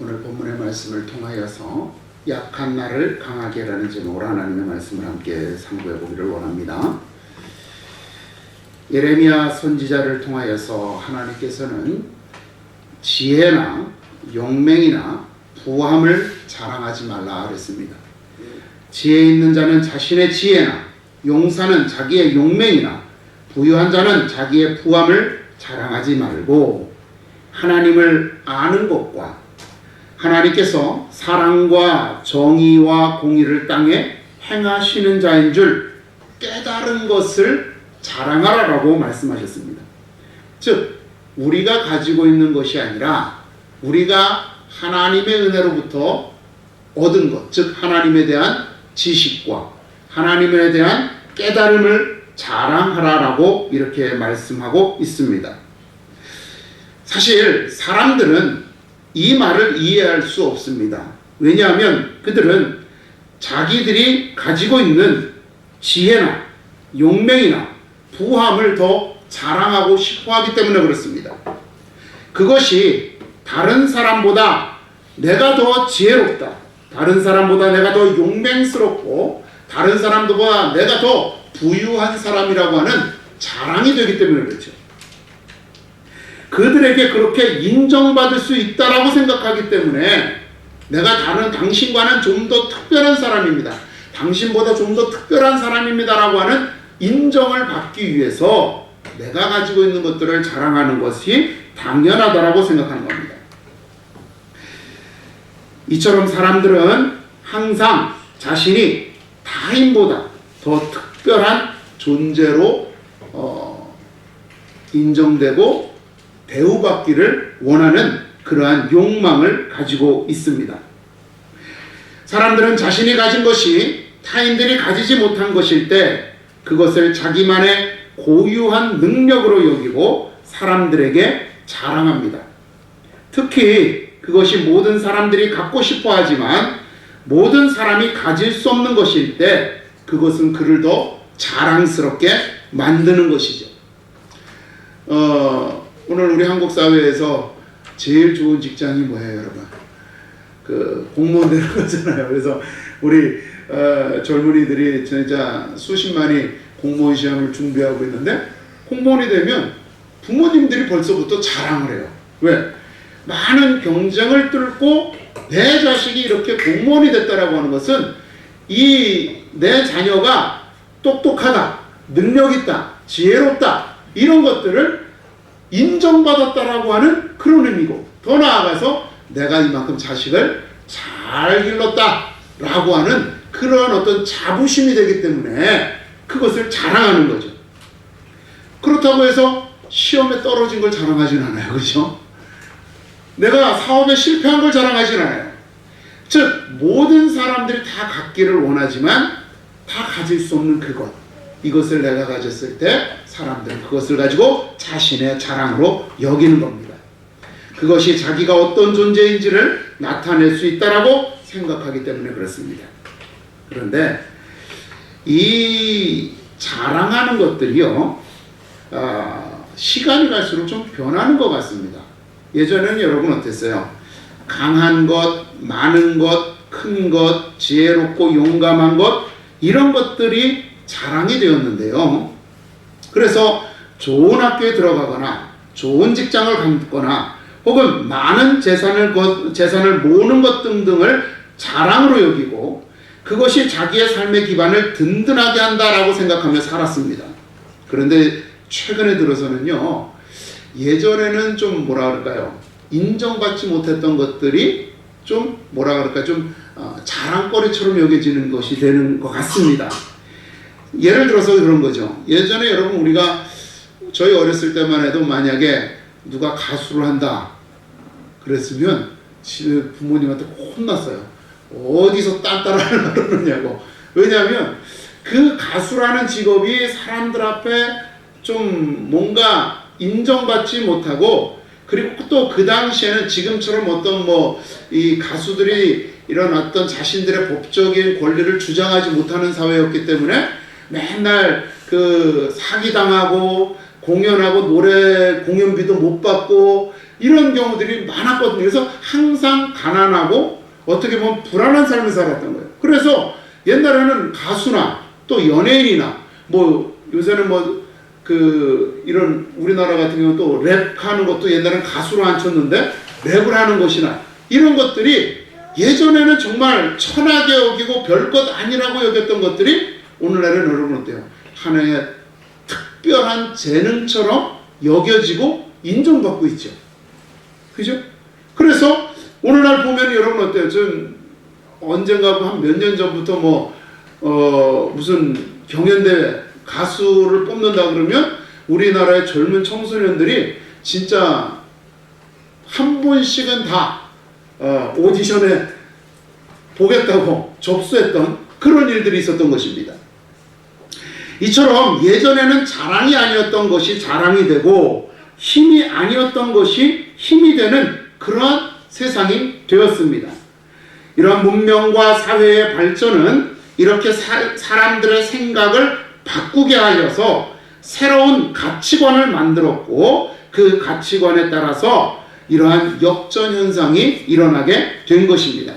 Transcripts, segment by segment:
오늘 본문의 말씀을 통하여서 약한 나를 강하게 라는 제목으로 하나님의 말씀을 함께 상고해 보기를 원합니다. 예레미야 선지자를 통하여서 하나님께서는 지혜나 용맹이나 부함을 자랑하지 말라 그랬습니다. 지혜 있는 자는 자신의 지혜나 용사는 자기의 용맹이나 부유한 자는 자기의 부함을 자랑하지 말고 하나님을 아는 것과 하나님께서 사랑과 정의와 공의를 땅에 행하시는 자인 줄 깨달은 것을 자랑하라라고 말씀하셨습니다. 즉 우리가 가지고 있는 것이 아니라 우리가 하나님의 은혜로부터 얻은 것, 즉 하나님에 대한 지식과 하나님에 대한 깨달음을 자랑하라라고 이렇게 말씀하고 있습니다. 사실 사람들은 이 말을 이해할 수 없습니다. 왜냐하면 그들은 자기들이 가지고 있는 지혜나 용맹이나 부함을 더 자랑하고 싶어 하기 때문에 그렇습니다. 그것이 다른 사람보다 내가 더 지혜롭다. 다른 사람보다 내가 더 용맹스럽고 다른 사람들보다 내가 더 부유한 사람이라고 하는 자랑이 되기 때문에 그렇죠. 그들에게 그렇게 인정받을 수 있다라고 생각하기 때문에 내가 다른 당신과는 좀 더 특별한 사람입니다. 당신보다 좀 더 특별한 사람입니다라고 하는 인정을 받기 위해서 내가 가지고 있는 것들을 자랑하는 것이 당연하다라고 생각하는 겁니다. 이처럼 사람들은 항상 자신이 타인보다 더 특별한 존재로 어, 인정되고 대우받기를 원하는 그러한 욕망을 가지고 있습니다. 사람들은 자신이 가진 것이 타인들이 가지지 못한 것일 때 그것을 자기만의 고유한 능력으로 여기고 사람들에게 자랑합니다. 특히 그것이 모든 사람들이 갖고 싶어 하지만 모든 사람이 가질 수 없는 것일 때 그것은 그를 더 자랑스럽게 만드는 것이죠. 어, 오늘 우리 한국 사회에서 제일 좋은 직장이 뭐예요, 여러분? 그 공무원 되는 거잖아요. 그래서 우리 어, 젊은이들이 진짜 수십만이 공무원 시험을 준비하고 있는데 공무원이 되면 부모님들이 벌써부터 자랑을 해요. 왜? 많은 경쟁을 뚫고 내 자식이 이렇게 공무원이 됐다라고 하는 것은 이 내 자녀가 똑똑하다, 능력 있다, 지혜롭다 이런 것들을 인정받았다라고 하는 그런 의미고 더 나아가서 내가 이만큼 자식을 잘 길렀다라고 하는 그러한 어떤 자부심이 되기 때문에 그것을 자랑하는 거죠. 그렇다고 해서 시험에 떨어진 걸 자랑하진 않아요. 그렇죠? 내가 사업에 실패한 걸 자랑하진 않아요. 즉 모든 사람들이 다 갖기를 원하지만 다 가질 수 없는 그것 이것을 내가 가졌을 때 사람들은 그것을 가지고 자신의 자랑으로 여기는 겁니다. 그것이 자기가 어떤 존재인지를 나타낼 수 있다라고 생각하기 때문에 그렇습니다. 그런데 이 자랑하는 것들이요, 아, 시간이 갈수록 좀 변하는 것 같습니다. 예전에는 여러분 어땠어요? 강한 것, 많은 것, 큰 것, 지혜롭고 용감한 것, 이런 것들이 자랑이 되었는데요. 그래서 좋은 학교에 들어가거나 좋은 직장을 갖거나 혹은 많은 재산을 거- 재산을 모으는 것 등등을 자랑으로 여기고 그것이 자기의 삶의 기반을 든든하게 한다라고 생각하며 살았습니다. 그런데 최근에 들어서는요. 예전에는 좀 뭐라 그럴까요? 인정받지 못했던 것들이 좀 뭐라 그럴까 좀 어, 자랑거리처럼 여겨지는 것이 되는 것 같습니다. 예를 들어서 그런 거죠. 예전에 여러분 우리가 저희 어렸을 때만 해도 만약에 누가 가수를 한다 그랬으면 부모님한테 혼났어요. 어디서 딴따라를 그러느냐고. 왜냐하면 그 가수라는 직업이 사람들 앞에 좀 뭔가 인정받지 못하고 그리고 또 그 당시에는 지금처럼 어떤 뭐 이 가수들이 이런 어떤 자신들의 법적인 권리를 주장하지 못하는 사회였기 때문에 맨날 그 사기당하고 공연하고 노래 공연비도 못 받고 이런 경우들이 많았거든요. 그래서 항상 가난하고 어떻게 보면 불안한 삶을 살았던 거예요. 그래서 옛날에는 가수나 또 연예인이나 뭐 요새는 뭐 그 이런 우리나라 같은 경우 또 랩하는 것도 옛날에는 가수로 안 쳤는데 랩을 하는 것이나 이런 것들이 예전에는 정말 천하게 여기고 별것 아니라고 여겼던 것들이 오늘날은 여러분 어때요? 하나의 특별한 재능처럼 여겨지고 인정받고 있죠. 그죠? 그래서 오늘날 보면 여러분 어때요? 좀 언젠가 한 몇 년 전부터 뭐, 어, 무슨 경연대회 가수를 뽑는다 그러면 우리나라의 젊은 청소년들이 진짜 한 번씩은 다 어, 오디션에 보겠다고 접수했던 그런 일들이 있었던 것입니다. 이처럼 예전에는 자랑이 아니었던 것이 자랑이 되고 힘이 아니었던 것이 힘이 되는 그러한 세상이 되었습니다. 이러한 문명과 사회의 발전은 이렇게 사, 사람들의 생각을 바꾸게 하여서 새로운 가치관을 만들었고 그 가치관에 따라서 이러한 역전 현상이 일어나게 된 것입니다.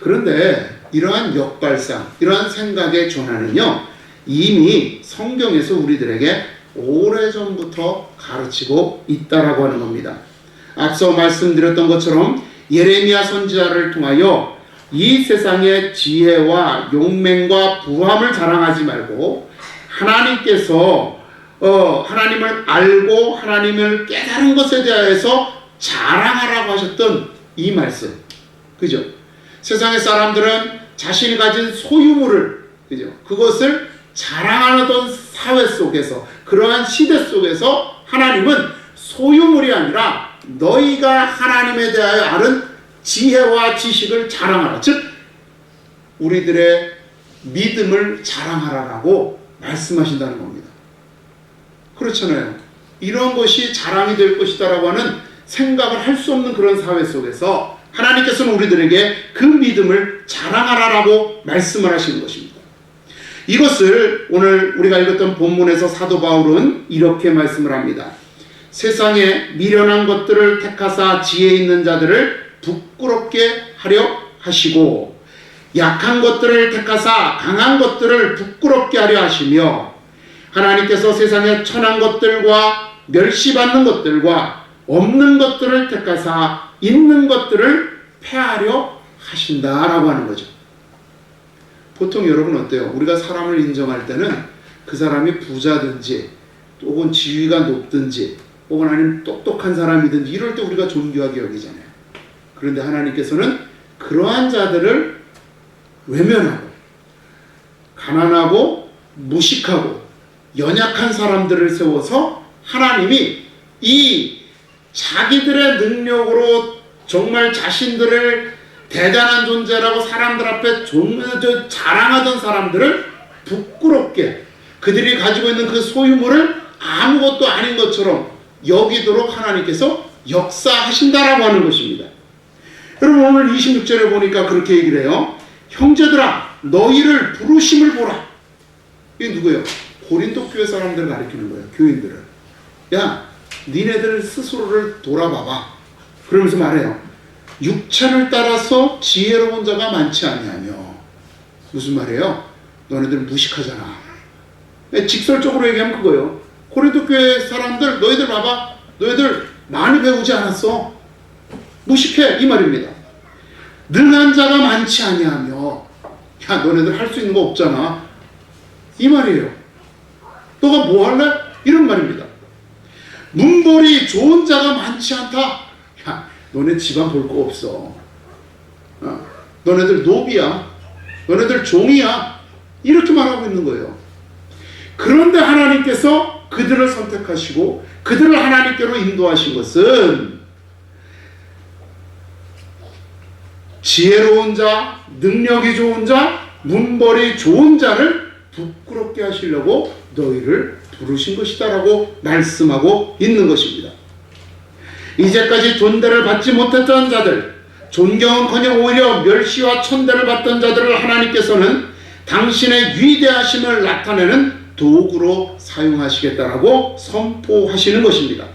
그런데 이러한 역발상, 이러한 생각의 전환은요, 이미 성경에서 우리들에게 오래전부터 가르치고 있다라고 하는 겁니다. 앞서 말씀드렸던 것처럼 예레미야 선지자를 통하여 이 세상의 지혜와 용맹과 부함을 자랑하지 말고 하나님께서 어, 하나님을 알고 하나님을 깨달은 것에 대하여서 자랑하라고 하셨던 이 말씀. 그죠? 세상의 사람들은 자신이 가진 소유물을 그죠? 그것을 자랑하던 사회 속에서 그러한 시대 속에서 하나님은 소유물이 아니라 너희가 하나님에 대하여 아는 지혜와 지식을 자랑하라. 즉 우리들의 믿음을 자랑하라라고 말씀하신다는 겁니다. 그렇잖아요. 이런 것이 자랑이 될 것이다라고 하는 생각을 할 수 없는 그런 사회 속에서 하나님께서는 우리들에게 그 믿음을 자랑하라라고 말씀을 하시는 것입니다. 이것을 오늘 우리가 읽었던 본문에서 사도 바울은 이렇게 말씀을 합니다. 세상에 미련한 것들을 택하사 지혜 있는 자들을 부끄럽게 하려 하시고 약한 것들을 택하사 강한 것들을 부끄럽게 하려 하시며 하나님께서 세상에 천한 것들과 멸시받는 것들과 없는 것들을 택하사 있는 것들을 패하려 하신다라고 하는 거죠. 보통 여러분 어때요? 우리가 사람을 인정할 때는 그 사람이 부자든지 혹은 지위가 높든지 혹은 아니면 똑똑한 사람이든지 이럴 때 우리가 존귀하게 여기잖아요. 그런데 하나님께서는 그러한 자들을 외면하고 가난하고 무식하고 연약한 사람들을 세워서 하나님이 이 자기들의 능력으로 정말 자신들을 대단한 존재라고 사람들 앞에 자랑하던 사람들을 부끄럽게 그들이 가지고 있는 그 소유물을 아무것도 아닌 것처럼 여기도록 하나님께서 역사하신다라고 하는 것입니다. 여러분 오늘 26절에 보니까 그렇게 얘기를 해요. 형제들아 너희를 부르심을 보라. 이게 누구예요? 고린도 교회 사람들을 가리키는 거예요. 교인들을. 야 니네들 스스로를 돌아봐봐. 그러면서 말해요. 육체를 따라서 지혜로운 자가 많지 아니하며 무슨 말이에요? 너네들 무식하잖아. 직설적으로 얘기하면 그거예요. 고린도 교회 사람들 너희들 봐봐. 너희들 많이 배우지 않았어. 무식해 이 말입니다. 능한 자가 많지 아니하며 야 너네들 할 수 있는 거 없잖아. 이 말이에요. 너가 뭐 할래? 이런 말입니다. 문벌이 좋은 자가 많지 않다. 야, 너네 집안 볼 거 없어. 어? 너네들 노비야. 너네들 종이야. 이렇게 말하고 있는 거예요. 그런데 하나님께서 그들을 선택하시고 그들을 하나님께로 인도하신 것은 지혜로운 자, 능력이 좋은 자, 문벌이 좋은 자를 부끄럽게 하시려고 너희를 부르신 것이다라고 말씀하고 있는 것입니다. 이제까지 존대를 받지 못했던 자들, 존경은커녕 오히려 멸시와 천대를 받던 자들을 하나님께서는 당신의 위대하심을 나타내는 도구로 사용하시겠다라고 선포하시는 것입니다.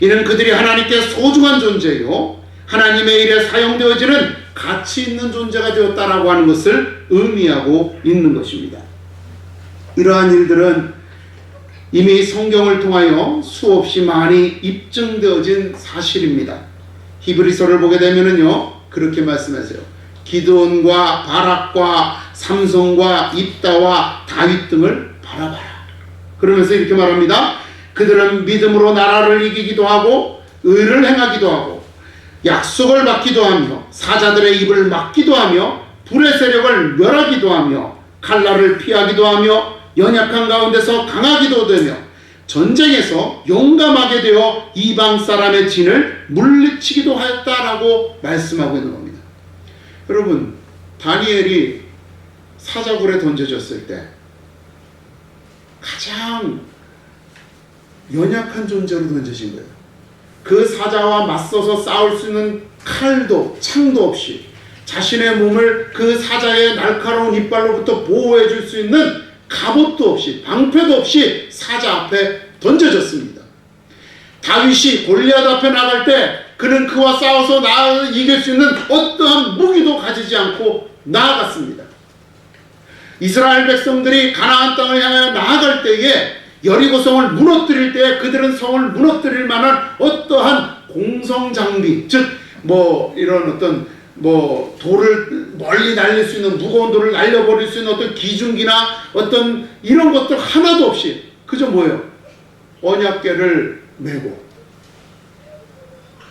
이는 그들이 하나님께 소중한 존재요 하나님의 일에 사용되어지는 가치 있는 존재가 되었다라고 하는 것을 의미하고 있는 것입니다. 이러한 일들은 이미 성경을 통하여 수없이 많이 입증되어진 사실입니다. 히브리서를 보게 되면은요 그렇게 말씀하세요. 기드온과 바락과 삼성과 입다와 다윗 등을 바라봐라. 그러면서 이렇게 말합니다. 그들은 믿음으로 나라를 이기기도 하고 의를 행하기도 하고 약속을 받기도 하며 사자들의 입을 막기도 하며 불의 세력을 멸하기도 하며 칼날을 피하기도 하며 연약한 가운데서 강하기도 되며 전쟁에서 용감하게 되어 이방 사람의 진을 물리치기도 하였다라고 말씀하고 있는 겁니다. 여러분 다니엘이 사자굴에 던져졌을 때 가장 연약한 존재로 던져진 거예요. 그 사자와 맞서서 싸울 수 있는 칼도 창도 없이 자신의 몸을 그 사자의 날카로운 이빨로부터 보호해 줄 수 있는 갑옷도 없이 방패도 없이 사자 앞에 던져졌습니다. 다윗이 골리앗 앞에 나갈 때 그는 그와 싸워서 나 이길 수 있는 어떠한 무기도 가지지 않고 나아갔습니다. 이스라엘 백성들이 가나안 땅을 향해 나아갈 때에 여리고성을 무너뜨릴 때 그들은 성을 무너뜨릴 만한 어떠한 공성 장비 즉 뭐 이런 어떤 뭐 돌을 멀리 날릴 수 있는 무거운 돌을 날려버릴 수 있는 어떤 기중기나 어떤 이런 것들 하나도 없이 그저 뭐예요 언약궤를 메고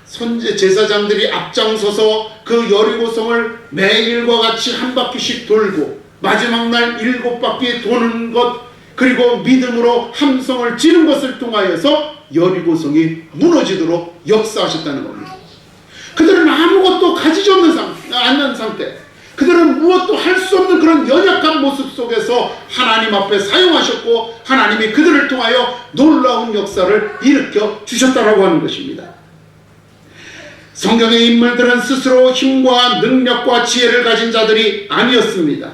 선제 제사장들이 앞장서서 그 여리고성을 매일과 같이 한 바퀴씩 돌고 마지막 날 일곱 바퀴 도는 것 그리고 믿음으로 함성을 지는 것을 통하여서 여리고성이 무너지도록 역사하셨다는 겁니다. 그들은 아무것도 가지지 없는 상, 않는 상태. 그들은 무엇도 할 수 없는 그런 연약한 모습 속에서 하나님 앞에 사용하셨고 하나님이 그들을 통하여 놀라운 역사를 일으켜 주셨다라고 하는 것입니다. 성경의 인물들은 스스로 힘과 능력과 지혜를 가진 자들이 아니었습니다.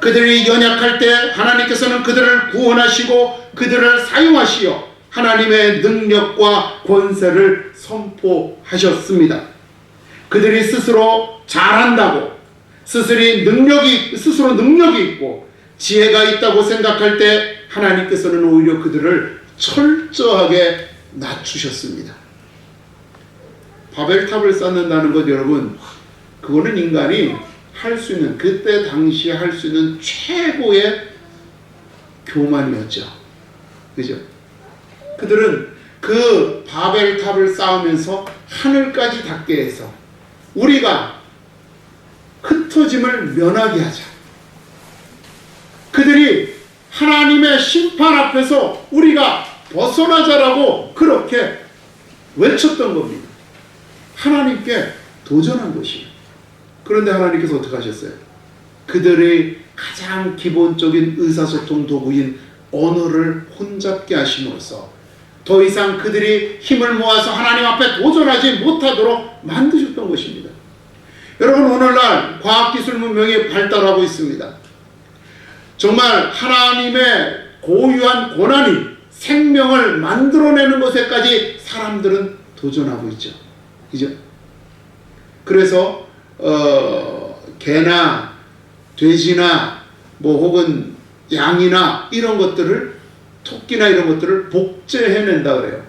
그들이 연약할 때 하나님께서는 그들을 구원하시고 그들을 사용하시어 하나님의 능력과 권세를 선포하셨습니다. 그들이 스스로 잘한다고 스스로 능력이 스스로 능력이 있고 지혜가 있다고 생각할 때 하나님께서는 오히려 그들을 철저하게 낮추셨습니다. 바벨탑을 쌓는다는 것 여러분 그거는 인간이 할 수 있는 그때 당시에 할 수 있는 최고의 교만이었죠. 그죠? 그들은 그 바벨탑을 쌓으면서 하늘까지 닿게 해서 우리가 흩어짐을 면하게 하자. 그들이 하나님의 심판 앞에서 우리가 벗어나자라고 그렇게 외쳤던 겁니다. 하나님께 도전한 것이에요. 그런데 하나님께서 어떻게 하셨어요? 그들의 가장 기본적인 의사소통 도구인 언어를 혼잡게 하심으로써 더 이상 그들이 힘을 모아서 하나님 앞에 도전하지 못하도록 만드셨던 것입니다. 여러분 오늘날 과학기술 문명이 발달하고 있습니다. 정말 하나님의 고유한 권한이 생명을 만들어내는 것에까지 사람들은 도전하고 있죠. 그죠? 그래서 어, 개나 돼지나 뭐 혹은 양이나 이런 것들을 토끼나 이런 것들을 복제해낸다 그래요.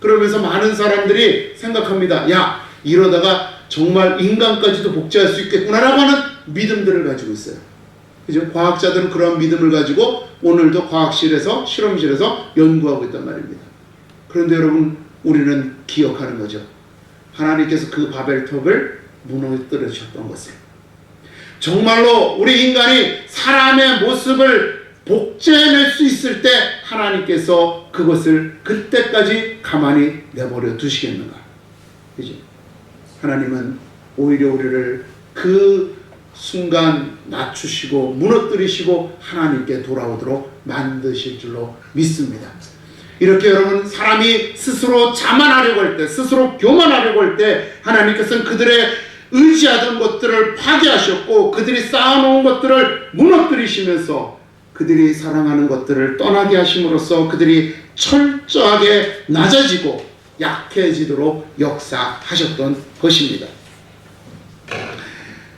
그러면서 많은 사람들이 생각합니다. 야 이러다가 정말 인간까지도 복제할 수 있겠구나라고 하는 믿음들을 가지고 있어요. 그죠? 과학자들은 그런 믿음을 가지고 오늘도 과학실에서 실험실에서 연구하고 있단 말입니다. 그런데 여러분 우리는 기억하는 거죠. 하나님께서 그 바벨탑을 무너뜨리셨던 것을. 정말로 우리 인간이 사람의 모습을 복제해낼 수 있을 때 하나님께서 그것을 그때까지 가만히 내버려 두시겠는가? 그죠? 하나님은 오히려 우리를 그 순간 낮추시고 무너뜨리시고 하나님께 돌아오도록 만드실 줄로 믿습니다. 이렇게 여러분 사람이 스스로 자만하려고 할 때, 스스로 교만하려고 할 때 하나님께서는 그들의 의지하던 것들을 파괴하셨고 그들이 쌓아놓은 것들을 무너뜨리시면서 그들이 사랑하는 것들을 떠나게 하심으로써 그들이 철저하게 낮아지고 약해지도록 역사하셨던 것입니다.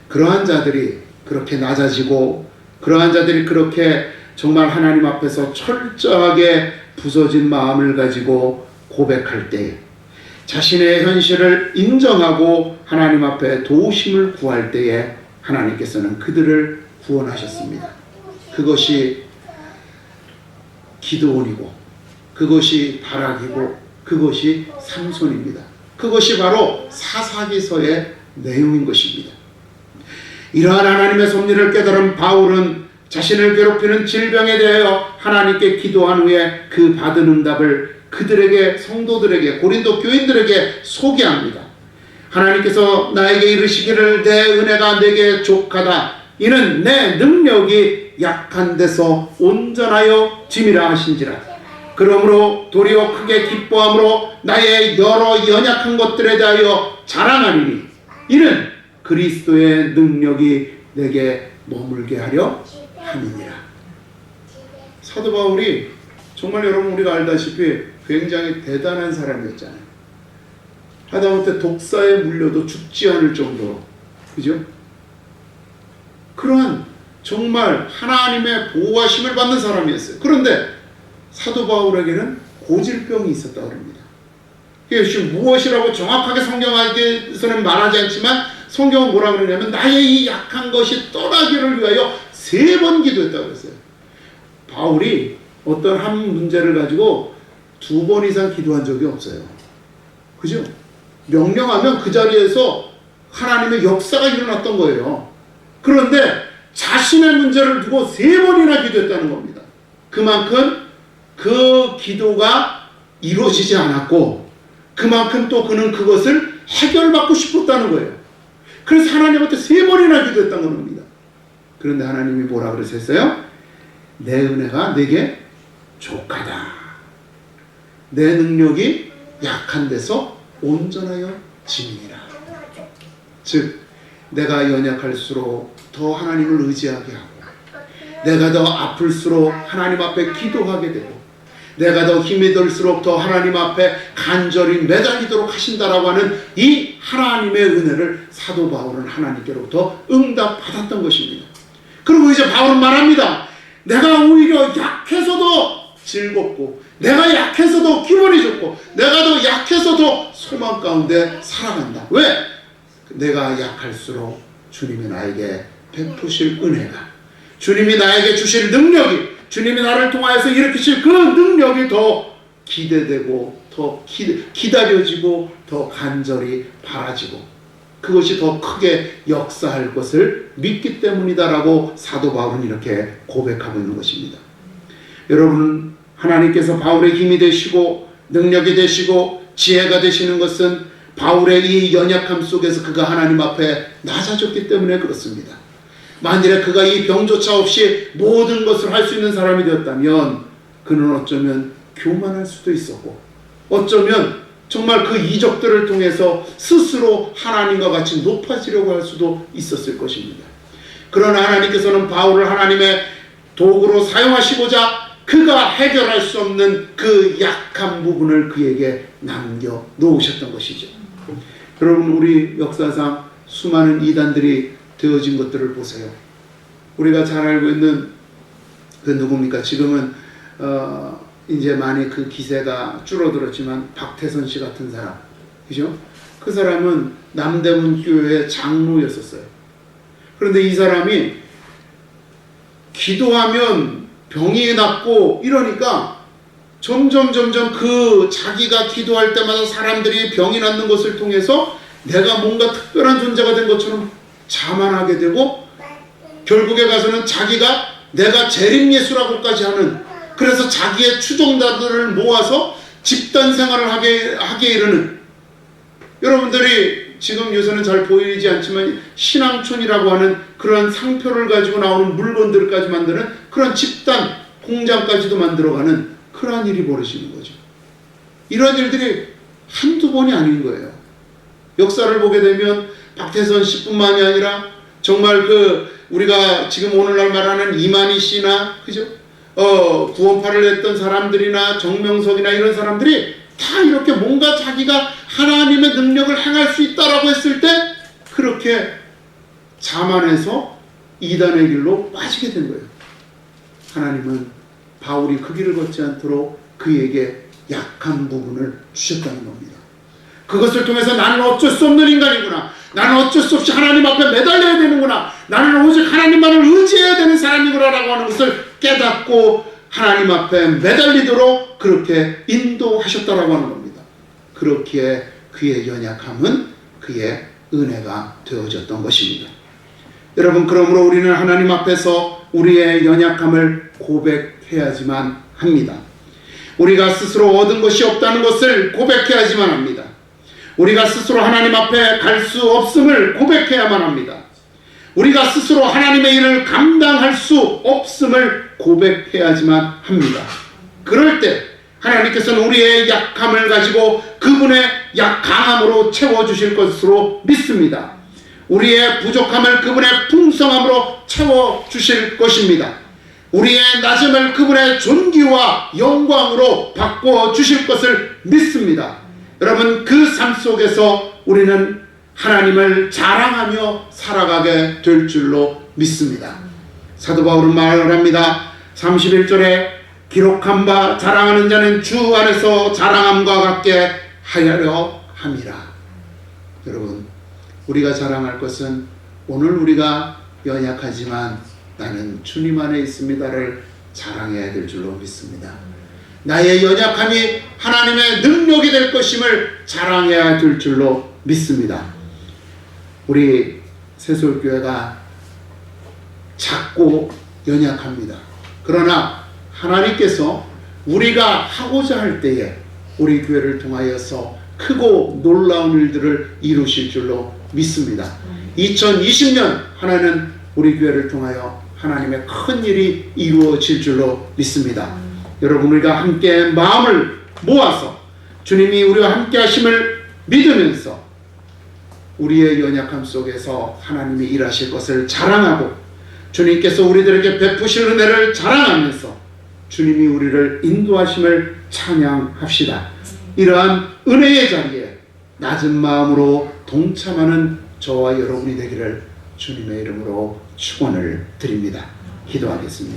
그러한 자들이 그렇게 낮아지고 그러한 자들이 그렇게 정말 하나님 앞에서 철저하게 부서진 마음을 가지고 고백할 때에 자신의 현실을 인정하고 하나님 앞에 도우심을 구할 때에 하나님께서는 그들을 구원하셨습니다. 그것이 기도원이고 그것이 바락이고 그것이 삼손입니다. 그것이 바로 사사기서의 내용인 것입니다. 이러한 하나님의 섭리를 깨달은 바울은 자신을 괴롭히는 질병에 대하여 하나님께 기도한 후에 그 받은 응답을 그들에게 성도들에게 고린도 교인들에게 소개합니다. 하나님께서 나에게 이르시기를 내 은혜가 내게 족하다. 이는 내 능력이 약한 데서 온전하여 짐이라 하신지라. 그러므로 도리어 크게 기뻐함으로 나의 여러 연약한 것들에 대하여 자랑하리니 이는 그리스도의 능력이 내게 머물게 하려 함이니라. 사도 바울이 정말 여러분 우리가 알다시피 굉장히 대단한 사람이었잖아요. 하다못해 독사에 물려도 죽지 않을 정도로 그죠? 그러한 정말 하나님의 보호하심을 받는 사람이었어요. 그런데 사도 바울에게는 고질병이 있었다 그럽니다. 이게 무엇이라고 정확하게 성경에서는 말하지 않지만 성경은 뭐라 그러냐면 나의 이 약한 것이 떠나기를 위하여 세 번 기도했다고 그랬어요. 바울이 어떤 한 문제를 가지고 두 번 이상 기도한 적이 없어요. 그죠? 명령하면 그 자리에서 하나님의 역사가 일어났던 거예요. 그런데 자신의 문제를 두고 세 번이나 기도했다는 겁니다. 그만큼 그 기도가 이루어지지 않았고 그만큼 또 그는 그것을 해결받고 싶었다는 거예요. 그래서 하나님한테 세 번이나 기도했다는 겁니다. 그런데 하나님이 뭐라 그러셨어요? 내 은혜가 내게 족하다. 내 능력이 약한 데서 온전하여 짐이라. 즉 내가 연약할수록 더 하나님을 의지하게 하고 내가 더 아플수록 하나님 앞에 기도하게 되고 내가 더 힘이 들수록 더 하나님 앞에 간절히 매달리도록 하신다라고 하는 이 하나님의 은혜를 사도 바울은 하나님께로부터 응답받았던 것입니다. 그리고 이제 바울은 말합니다. 내가 오히려 약해서도 즐겁고 내가 약해서도 기분이 좋고 내가 더 약해서도 소망 가운데 살아간다. 왜? 내가 약할수록 주님이 나에게 베푸실 은혜가 주님이 나에게 주실 능력이 주님이 나를 통하여서 일으키실 그 능력이 더 기대되고 더 기, 기다려지고 더 간절히 바라지고 그것이 더 크게 역사할 것을 믿기 때문이다라고 사도 바울은 이렇게 고백하고 있는 것입니다. 여러분 하나님께서 바울의 힘이 되시고 능력이 되시고 지혜가 되시는 것은 바울의 이 연약함 속에서 그가 하나님 앞에 낮아졌기 때문에 그렇습니다. 만일에 그가 이 병조차 없이 모든 것을 할 수 있는 사람이 되었다면 그는 어쩌면 교만할 수도 있었고 어쩌면 정말 그 이적들을 통해서 스스로 하나님과 같이 높아지려고 할 수도 있었을 것입니다. 그러나 하나님께서는 바울을 하나님의 도구로 사용하시고자 그가 해결할 수 없는 그 약한 부분을 그에게 남겨 놓으셨던 것이죠. 여러분 우리 역사상 수많은 이단들이 되어진 것들을 보세요. 우리가 잘 알고 있는 그 누굽니까? 지금은 어 이제 많이 그 기세가 줄어들었지만 박태선 씨 같은 사람, 그죠? 그 사람은 남대문 교회 장로였었어요. 그런데 이 사람이 기도하면 병이 낫고 이러니까 점점 점점 그 자기가 기도할 때마다 사람들이 병이 낫는 것을 통해서 내가 뭔가 특별한 존재가 된 것처럼 자만하게 되고 결국에 가서는 자기가 내가 재림 예수라고까지 하는 그래서 자기의 추종자들을 모아서 집단 생활을 하게 하게 이르는 여러분들이 지금 요새는 잘 보이지 않지만 신앙촌이라고 하는 그런 상표를 가지고 나오는 물건들까지 만드는 그런 집단 공장까지도 만들어가는 그러한 일이 벌어지는 거죠. 이런 일들이 한두 번이 아닌 거예요. 역사를 보게 되면 박태선 씨뿐만이 아니라 정말 그 우리가 지금 오늘날 말하는 이만희 씨나 그죠? 어 구원파를 했던 사람들이나 정명석이나 이런 사람들이 다 이렇게 뭔가 자기가 하나님의 능력을 행할 수 있다라고 했을 때 그렇게 자만해서 이단의 길로 빠지게 된 거예요. 하나님은 바울이 그 길을 걷지 않도록 그에게 약한 부분을 주셨다는 겁니다. 그것을 통해서 나는 어쩔 수 없는 인간이구나. 나는 어쩔 수 없이 하나님 앞에 매달려야 되는구나. 나는 오직 하나님만을 의지해야 되는 사람이구나라고 하는 것을 깨닫고 하나님 앞에 매달리도록 그렇게 인도하셨다라고 하는 겁니다. 그렇기에 그의 연약함은 그의 은혜가 되어졌던 것입니다. 여러분 그러므로 우리는 하나님 앞에서 우리의 연약함을 고백해야지만 합니다. 우리가 스스로 얻은 것이 없다는 것을 고백해야지만 합니다. 우리가 스스로 하나님 앞에 갈 수 없음을 고백해야만 합니다. 우리가 스스로 하나님의 일을 감당할 수 없음을 고백해야지만 합니다. 그럴 때 하나님께서는 우리의 약함을 가지고 그분의 약 강함으로 채워 주실 것으로 믿습니다. 우리의 부족함을 그분의 풍성함으로 채워 주실 것입니다. 우리의 낮음을 그분의 존귀와 영광으로 바꿔 주실 것을 믿습니다. 여러분 그 삶 속에서 우리는 하나님을 자랑하며 살아가게 될 줄로 믿습니다. 사도 바울은 말을 합니다. 31절에 기록한 바 자랑하는 자는 주 안에서 자랑함과 같게 하여려 함이라. 여러분 우리가 자랑할 것은 오늘 우리가 연약하지만 나는 주님 안에 있습니다를 자랑해야 될 줄로 믿습니다. 나의 연약함이 하나님의 능력이 될 것임을 자랑해야 될 줄로 믿습니다. 우리 세솔교회가 작고 연약합니다. 그러나 하나님께서 우리가 하고자 할 때에 우리 교회를 통하여서 크고 놀라운 일들을 이루실 줄로 믿습니다. 2020년 하나는 우리 교회를 통하여 하나님의 큰 일이 이루어질 줄로 믿습니다. 여러분 우리가 함께 마음을 모아서 주님이 우리와 함께 하심을 믿으면서 우리의 연약함 속에서 하나님이 일하실 것을 자랑하고 주님께서 우리들에게 베푸실 은혜를 자랑하면서 주님이 우리를 인도하심을 찬양합시다. 이러한 은혜의 자리에 낮은 마음으로 동참하는 저와 여러분이 되기를 주님의 이름으로 축원을 드립니다. 기도하겠습니다.